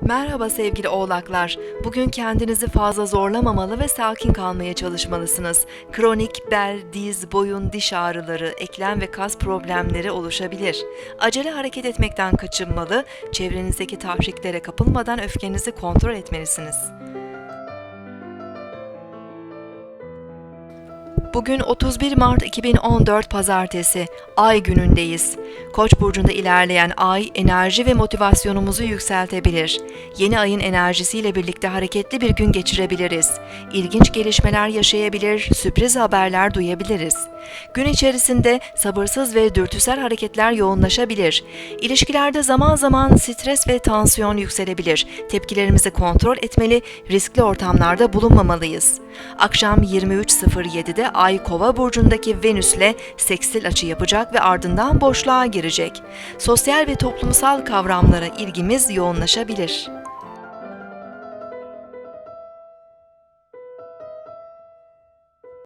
Merhaba sevgili oğlaklar. Bugün kendinizi fazla zorlamamalı ve sakin kalmaya çalışmalısınız. Kronik bel, diz, boyun, diş ağrıları, eklem ve kas problemleri oluşabilir. Acele hareket etmekten kaçınmalı, çevrenizdeki tahriklere kapılmadan öfkenizi kontrol etmelisiniz. Bugün 31 Mart 2014 Pazartesi, Ay günündeyiz. Koç burcunda ilerleyen Ay enerji ve motivasyonumuzu yükseltebilir. Yeni ayın enerjisiyle birlikte hareketli bir gün geçirebiliriz. İlginç gelişmeler yaşayabilir, sürpriz haberler duyabiliriz. Gün içerisinde sabırsız ve dürtüsel hareketler yoğunlaşabilir. İlişkilerde zaman zaman stres ve tansiyon yükselebilir. Tepkilerimizi kontrol etmeli, riskli ortamlarda bulunmamalıyız. Akşam 23.07'de Ay Kova burcundaki Venüs'le seksil açı yapacak ve ardından boşluğa girecek. Sosyal ve toplumsal kavramlara ilgimiz yoğunlaşabilir.